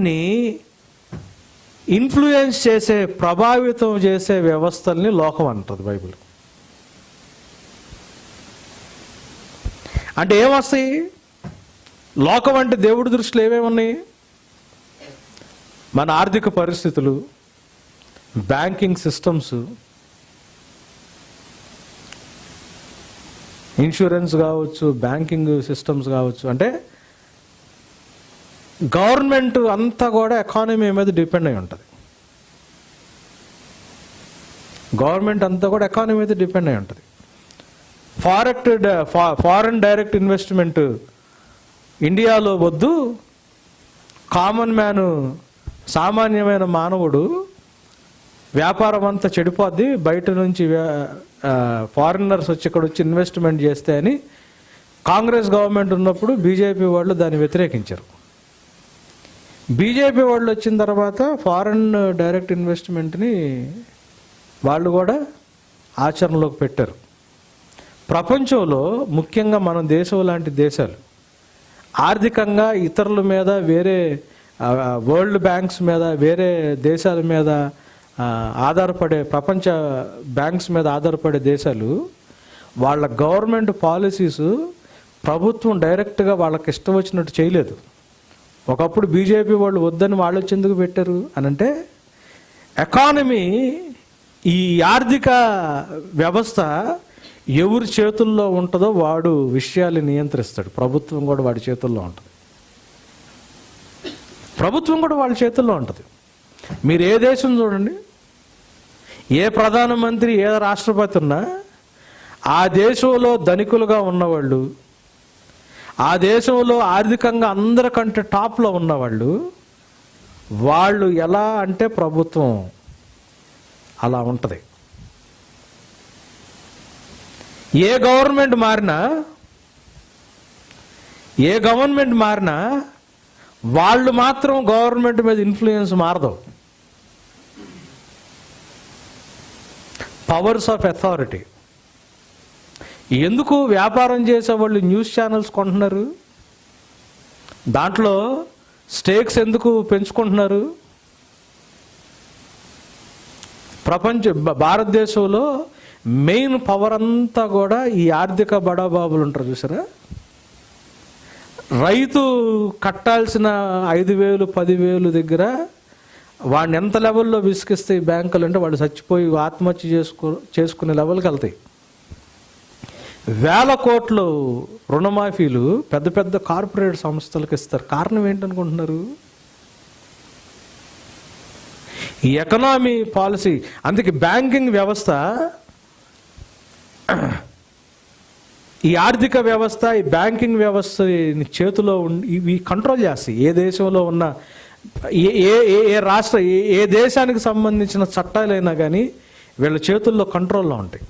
ని ఇన్ఫ్లుయెన్స్ చేసే ప్రభావితం చేసే వ్యవస్థల్ని లోకం అంటుంది బైబిల్. అంటే ఏమొస్తాయి లోకం అంటే దేవుడి దృష్టిలో ఏమేమున్నాయి మన ఆర్థిక పరిస్థితులు బ్యాంకింగ్ సిస్టమ్స్ ఇన్సూరెన్స్ కావచ్చు బ్యాంకింగ్ సిస్టమ్స్ కావచ్చు. అంటే గవర్నమెంట్ అంతా కూడా ఎకానమీ మీద డిపెండ్ అయి ఉంటుంది. గవర్నమెంట్ అంతా కూడా ఎకానమీ మీద డిపెండ్ అయి ఉంటుంది. ఫారెక్ట్ ఫారెన్ డైరెక్ట్ ఇన్వెస్ట్మెంట్ ఇండియాలో వద్దు. కామన్ మ్యాన్ సామాన్యమైన మానవుడు వ్యాపారం అంతా చెడిపోద్ది. బయట నుంచి ఫారినర్స్ వచ్చి ఇక్కడ వచ్చి ఇన్వెస్ట్మెంట్ చేస్తే అని కాంగ్రెస్ గవర్నమెంట్ ఉన్నప్పుడు బీజేపీ వాళ్ళు దాన్ని వ్యతిరేకించారు. బీజేపీ వాళ్ళు వచ్చిన తర్వాత ఫారెన్ డైరెక్ట్ ఇన్వెస్ట్మెంట్ని వాళ్ళు కూడా ఆచరణలోకి పెట్టారు. ప్రపంచంలో ముఖ్యంగా మన దేశం లాంటి దేశాలు ఆర్థికంగా ఇతరుల మీద వేరే వరల్డ్ బ్యాంక్స్ మీద వేరే దేశాల మీద ఆధారపడే ప్రపంచ బ్యాంక్స్ మీద ఆధారపడే దేశాలు వాళ్ళ గవర్నమెంట్ పాలసీస్ ప్రభుత్వం డైరెక్ట్గా వాళ్ళకి ఇష్టం వచ్చినట్టు చేయలేదు. ఒకప్పుడు బీజేపీ వాళ్ళు వద్దని వాళ్ళు వచ్చేందుకు పెట్టారు అని అంటే ఎకానమీ ఈ ఆర్థిక వ్యవస్థ ఎవరి చేతుల్లో ఉంటుందో వాడు విషయాలు నియంత్రిస్తాడు. ప్రభుత్వం కూడా వాడి చేతుల్లో ఉంటుంది. ప్రభుత్వం కూడా వాళ్ళ చేతుల్లో ఉంటుంది. మీరు ఏ దేశం చూడండి ఏ ప్రధానమంత్రి ఏ రాష్ట్రపతి ఉన్నా ఆ దేశంలో ధనికులుగా ఉన్నవాళ్ళు ఆ దేశంలో ఆర్థికంగా అందరికంటే టాప్లో ఉన్నవాళ్ళు వాళ్ళు ఎలా అంటే ప్రభుత్వం అలా ఉంటుంది. ఏ గవర్నమెంట్ మారినా ఏ గవర్నమెంట్ మారినా వాళ్ళు మాత్రం గవర్నమెంట్ మీద ఇన్ఫ్లుయెన్స్ మారదు. Powers of authority. ఎందుకు వ్యాపారం చేసే వాళ్ళు న్యూస్ ఛానల్స్ కొంటున్నారు? దాంట్లో స్టేక్స్ ఎందుకు పెంచుకుంటున్నారు? ప్రపంచ భ- భారతదేశంలో మెయిన్ పవర్ అంతా కూడా ఈ ఆర్థిక బడాబాబులు ఉంటారు చూసారా? రైతు కట్టాల్సిన ఐదు వేలు పదివేలు దగ్గర వాడిని ఎంత లెవెల్లో విసిగిస్తాయి బ్యాంకులు అంటే వాళ్ళు చచ్చిపోయి ఆత్మహత్య చేసుకో చేసుకునే లెవెల్కి వెళ్తాయి. వేల కోట్లు రుణమాఫీలు పెద్ద పెద్ద కార్పొరేట్ సంస్థలకు ఇస్తారు. కారణం ఏంటనుకుంటున్నారు? ఈ ఎకనామీ పాలసీ అందుకే బ్యాంకింగ్ వ్యవస్థ ఈ ఆర్థిక వ్యవస్థ ఈ బ్యాంకింగ్ వ్యవస్థ చేతిలో ఇవి కంట్రోల్ చేస్తాయి. ఏ దేశంలో ఉన్న ఏ ఏ ఏ- ఏ రాష్ట్ర ఏ ఏ దేశానికి సంబంధించిన చట్టాలైనా కానీ వీళ్ళ చేతుల్లో కంట్రోల్లో ఉంటాయి.